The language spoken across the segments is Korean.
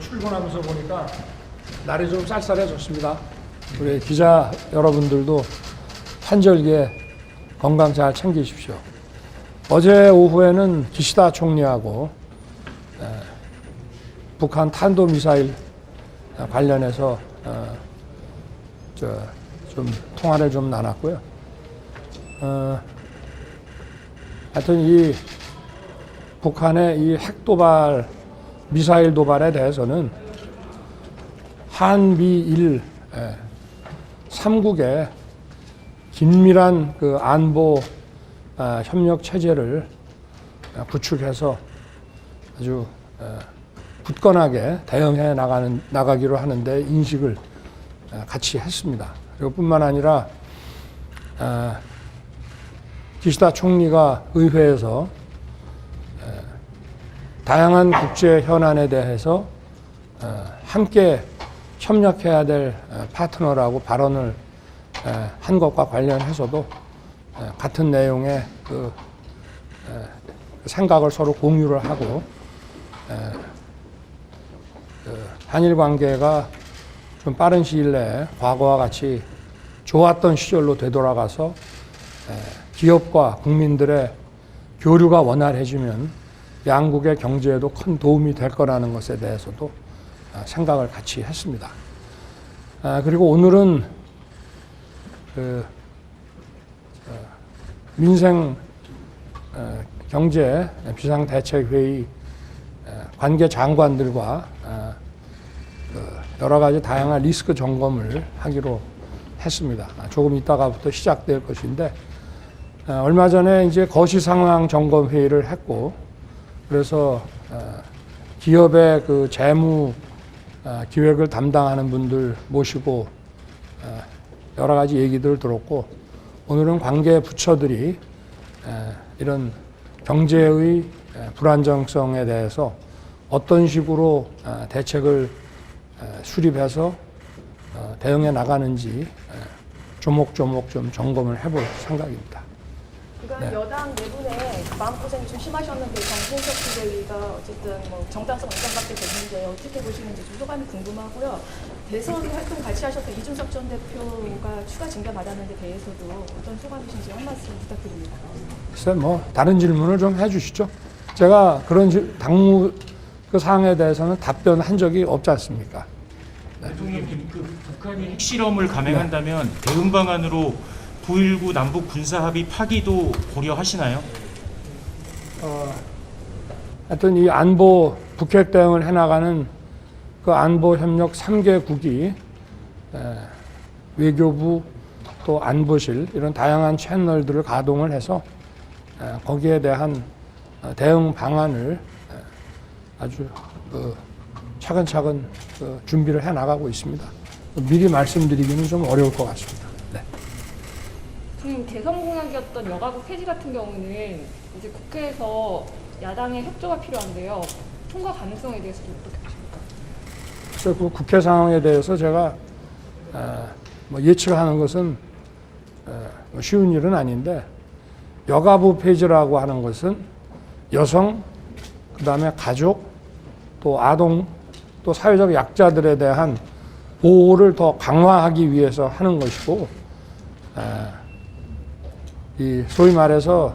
지나가면서 보니까 날이 좀 쌀쌀해졌습니다. 우리 기자 여러분들도 한절기에 건강 잘 챙기십시오. 어제 오후에는 기시다 총리하고 에, 북한 탄도 미사일 관련해서 어, 저, 좀 통화를 좀 나눴고요. 어, 하여튼 이 북한의 이 핵도발, 미사일 도발에 대해서는 한미일 예, 삼국의 긴밀한 그 안보 아, 협력 체제를 아, 구축해서 아주 어, 굳건하게 대응해 나가는 나가기로 하는데 인식을 아, 같이 했습니다. 그리고 뿐만 아니라 아, 기시다 총리가 의회에서 에, 다양한 국제 현안에 대해서 어, 함께 협력해야 될 어, 파트너라고 발언을 에, 한 것과 관련해서도 에, 같은 내용의 그 에, 생각을 서로 공유를 하고 에, 그 한일 관계가 좀 빠른 시일 내에 과거와 같이 좋았던 시절로 되돌아가서 에, 기업과 국민들의 교류가 원활해지면 양국의 경제에도 큰 도움이 될 거라는 것에 대해서도 아, 생각을 같이 했습니다. 아, 그리고 오늘은 그 어, 민생 어, 경제 비상대책회의 어, 관계 장관들과 어, 그 여러 가지 다양한 리스크 점검을 하기로 했습니다. 아, 조금 이따가부터 시작될 것인데 어, 얼마 전에 이제 거시 상황 점검 회의를 했고 그래서 어, 기업의 그 재무 어, 기획을 담당하는 분들 모시고 어, 여러 가지 얘기들을 들었고 오늘은 관계 부처들이 에, 이런 경제의 에, 불안정성에 대해서 어떤 식으로 어, 대책을 에, 수립해서 어, 대응해 나가는지 에, 조목조목 좀 점검을 해볼 생각입니다. 그러니까 네. 여당 내분에 마음고생 좀 심하셨는데 정진석 비대위가 어쨌든 뭐 정당성 인정받게 됐는데 어떻게 보시는지 좀 소감이 궁금하고요. 대선 활동 같이 하셨던 이준석 전 대표가 추가 징계 받았는데 대해서도 어떤 소감이신지 한 말씀 부탁드립니다. 글쎄 뭐 다른 질문을 좀 해주시죠. 제가 그런 질- 당무 그 사항에 대해서는 답변한 적이 없지 않습니까? 대통령님, 그 북한이 핵실험을 감행한다면 대응 방안으로 9.19 남북 군사 합의 파기도 고려하시나요? 어, 하여튼 이 안보 북핵 대응을 해나가는 그 안보 협력 3개국이 외교부 또 안보실 이런 다양한 채널들을 가동을 해서 에, 거기에 대한 어, 대응 방안을 에, 아주 그 차근차근 그 준비를 해 나가고 있습니다. 미리 말씀드리기는 좀 어려울 것 같습니다. 대선 공약이었던 여가부 폐지 같은 경우는 이제 국회에서 야당의 협조가 필요한데요. 통과 가능성에 대해서도 어떻게 보십니까? 그래서 그 국회 상황에 대해서 제가 어, 뭐 예측하는 것은 어, 뭐 쉬운 일은 아닌데 여가부 폐지라고 하는 것은 여성, 그 다음에 가족, 또 아동, 또 사회적 약자들에 대한 보호를 더 강화하기 위해서 하는 것이고, 에, 이 소위 말해서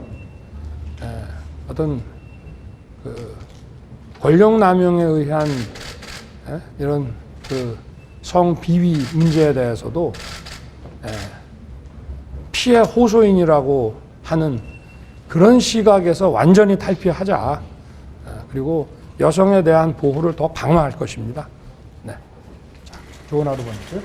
에, 어떤 그 권력 남용에 의한 에, 이런 그 성비위 문제에 대해서도 에, 피해 호소인이라고 하는 그런 시각에서 완전히 탈피하자. 어, 그리고 여성에 대한 보호를 더 강화할 것입니다. 네. 자, 좋은 하루 보내세요.